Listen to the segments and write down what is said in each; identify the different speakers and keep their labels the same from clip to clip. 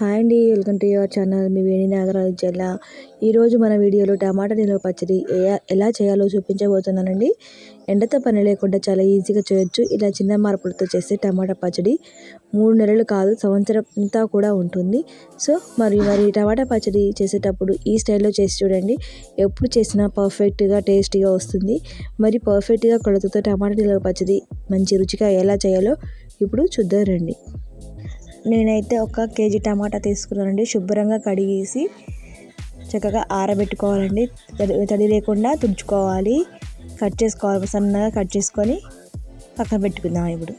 Speaker 1: Hi అండి welcome to your channel. మీ వేణి నాగరాజు జిల్లా ఈరోజు మన వీడియోలో టమాటా నిల్వ పచ్చడి ఏ- ఎలా చేయాలో చూపించబోతున్నానండి. ఎండతో పని లేకుండా చాలా ఈజీగా చేయొచ్చు. ఇలా చిన్న మార్పులతో చేస్తే టమాటా పచ్చడి మూడు నెలలు కాదు సంవత్సరం అంతా కూడా ఉంటుంది. సో మరి మరి టమాటా పచ్చడి చేసేటప్పుడు ఈ స్టైల్లో చేసి చూడండి. ఎప్పుడు చేసినా పర్ఫెక్ట్గా టేస్టీగా వస్తుంది. మరి పర్ఫెక్ట్గా కొలతతో టమాటా నిల్వ పచ్చడి మంచి రుచిగా ఎలా చేయాలో ఇప్పుడు చూద్దాం రండి. నేనైతే ఒక కేజీ టమాటా తీసుకున్నానండి. శుభ్రంగా కడిగేసి చక్కగా ఆరబెట్టుకోవాలండి. తడి లేకుండా తుడుచుకోవాలి కట్ చేసుకోవాలి సన్నగా కట్ చేసుకొని పక్కన పెట్టుకుందాం ఇప్పుడు.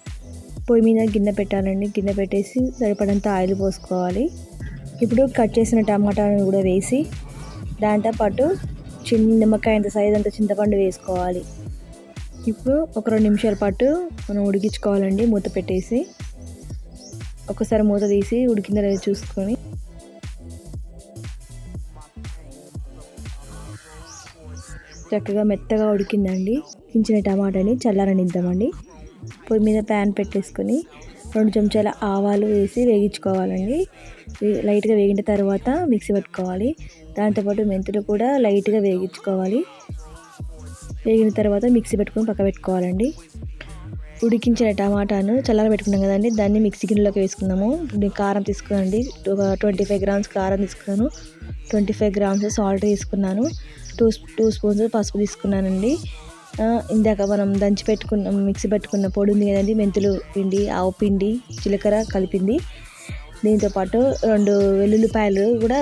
Speaker 1: పొయ్యి మీద గిన్నె పెట్టాలండి. గిన్నె పెట్టేసి సరిపడంత ఆయిల్ పోసుకోవాలి. ఇప్పుడు కట్ చేసిన టమాటాను కూడా వేసి దాంతోపాటు చిన్న నిమ్మకాయ అంత సైజ్ అంత చింతపండు వేసుకోవాలి. ఇప్పుడు ఒక రెండు నిమిషాల పాటు మనం ఉడికించుకోవాలండి. మూత పెట్టేసి ఒకసారి మూత తీసి ఉడికిందో లేదో చూసుకొని. చక్కగా మెత్తగా ఉడికిందండి. కించిన టమాటాని చల్లారనిద్దామండి. పొయ్యి మీద ప్యాన్ పెట్టేసుకొని రెండు చెంచాల ఆవాలు వేసి వేగించుకోవాలండి. లైట్గా వేగిన తర్వాత మిక్సీ పెట్టుకోవాలి. దాంతోపాటు మెంతులు కూడా లైట్గా వేగించుకోవాలి. వేగిన తర్వాత మిక్సీ పెట్టుకొని పక్క పెట్టుకోవాలండి ఉడికించిన టమాటాను చల్లార పెట్టుకున్నాం కదండి. దాన్ని మిక్సీ గిన్నెలోకి వేసుకుందాము. కారం తీసుకునండి ఒక ట్వంటీ ఫైవ్ గ్రామ్స్ కారం తీసుకున్నాను. ట్వంటీ ఫైవ్ గ్రామ్స్ సాల్ట్ తీసుకున్నాను. టూ టూ స్పూన్స్ పసుపు తీసుకున్నానండి. ఇందాక మనం దంచి పెట్టుకున్న మిక్సీ పెట్టుకున్న పొడి ఉంది కదండి. మెంతులు పిండి ఆవు పిండి జీలకర్ర కలిపింది. దీంతో పాటు రెండు వెల్లుల్లిపాయలు కూడా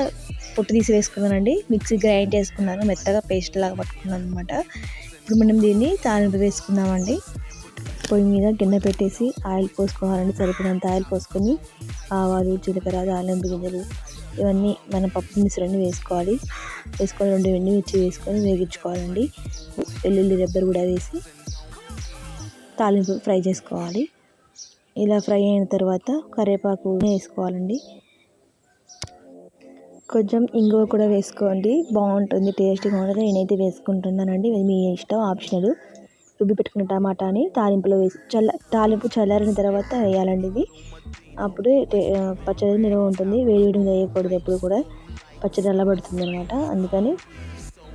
Speaker 1: పొట్టు తీసి వేసుకున్నానండి. మిక్సీ గ్రైండ్ చేసుకున్నాను. మెత్తగా పేస్ట్ లాగా పట్టుకున్నాను అనమాట ఇప్పుడు మనం దీన్ని తాలింపు వేసుకుందామండి. పొయ్యి మీద గిన్నె పెట్టేసి ఆయిల్ పోసుకోవాలండి. సరిపడంత ఆయిల్ పోసుకొని ఆవాలు జీలకర్ర దానిమ్మ గింజలు ఇవన్నీ మన పప్పు మిశ్రాన్ని వేసుకోవాలి. వేసుకొని రెండు ఎండుమిర్చి వేసుకొని వేగించుకోవాలండి. వెల్లుల్లి రెబ్బలు కూడా వేసి తాలింపు ఫ్రై చేసుకోవాలి. ఇలా ఫ్రై అయిన తర్వాత కరివేపాకు వేసుకోవాలండి. కొంచెం ఇంగువ కూడా వేసుకోండి. బాగుంటుంది టేస్ట్గా ఉంటుంది. నేనైతే వేసుకుంటున్నానండి. మీ ఇష్టం ఆప్షనల్. రుబ్బి పెట్టుకున్న టమాటాని తాలింపులో వేసి చల్ల తాలింపు చల్లారిన తర్వాత వేయాలండి ఇది. అప్పుడే పచ్చడి నిల్వ ఉంటుంది. వేడి వేడి వేయకూడదు ఎప్పుడు కూడా. పచ్చడి అల్లబడుతుంది అనమాట అందుకని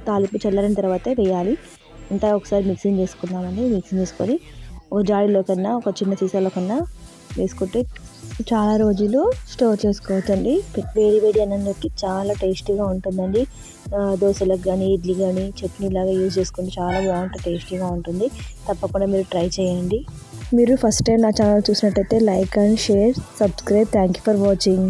Speaker 1: తాలింపు చల్లారిన తర్వాతే వేయాలి. అంతా ఒకసారి మిక్సింగ్ చేసుకుందామండి. మిక్సింగ్ చేసుకొని ఒక జాడీలో కన్నా ఒక చిన్న సీసాలో కన్నా వేసుకుంటే చాలా రోజులు స్టోర్ చేసుకోవచ్చు అండి వేడి వేడి అన్నంలోకి చాలా టేస్టీగా ఉంటుందండి. దోశలకు కానీ ఇడ్లీ కానీ చట్నీ లాగా యూజ్ చేసుకుంటే చాలా బాగుంటుంది టేస్టీగా ఉంటుంది. తప్పకుండా మీరు ట్రై చేయండి. మీరు ఫస్ట్ టైం నా ఛానల్ చూసినట్టయితే like and share subscribe. Thank you for watching.